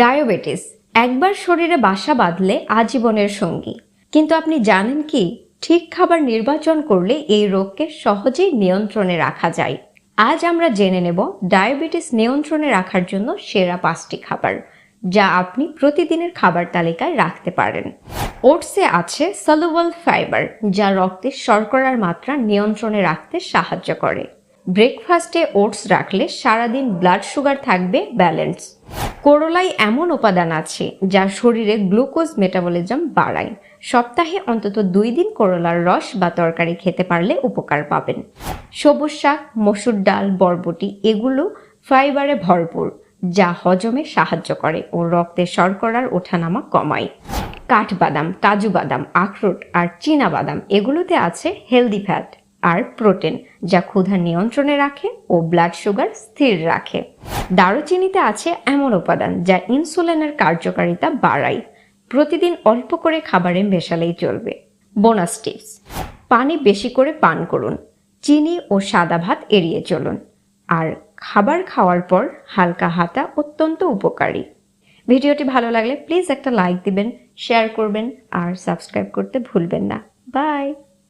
Diabetes, একবার শরীরে বাসা বাঁধলে আজীবনের সঙ্গী। কিন্তু আপনি জানেন কি? ঠিক খাবার নির্বাচন করলে এই রোগকে সহজেই নিয়ন্ত্রণে রাখা যায়। আজ আমরা জেনে নেব ডায়াবেটিস নিয়ন্ত্রণে রাখার জন্য সেরা পাঁচটি খাবার, যা আপনি প্রতিদিনের খাবার তালিকায় রাখতে পারেন। ওটসে আছে সলুবল ফাইবার, যা রক্তে শর্করার মাত্রা নিয়ন্ত্রণে রাখতে সাহায্য করে। ব্রেকফাস্টে ওটস রাখলে সারাদিন ব্লাড সুগার থাকবে ব্যালেন্স করলায় এমন উপাদান আছে যা শরীরে গ্লুকোজ মেটাবলিজম বাড়ায়। সপ্তাহে অন্তত দুই দিন করলার রস বা তরকারি খেতে পারলে উপকার পাবেন। সবুজ শাক, মসুর ডাল, বরবটি এগুলো ফাইবারে ভরপুর, যা হজমে সাহায্য করে ও রক্তে শর্করার ওঠানামা কমায়। কাঠবাদাম, কাজু বাদাম, আখরোট আর চীনা বাদাম এগুলোতে আছে হেলদি ফ্যাট আর প্রোটিন যা ক্ষুধা নিয়ন্ত্রণে রাখে ও ব্লাড সুগার স্থির রাখে। দারুচিনিতে আছে এমন উপাদান যা ইনসুলিনের কার্যকারিতা বাড়ায়। প্রতিদিন অল্প করে খাবারে মেশালেই চলবে। বোনাস টিপস, পানি বেশি করে পান করুন। চিনি ও সাদা ভাত এড়িয়ে চলুন। আর খাবার খাওয়ার পর হালকা হাঁটা অত্যন্ত উপকারী। ভিডিওটি ভালো লাগলে প্লিজ একটা লাইক দিবেন, শেয়ার করবেন আর সাবস্ক্রাইব করতে ভুলবেন না। বাই!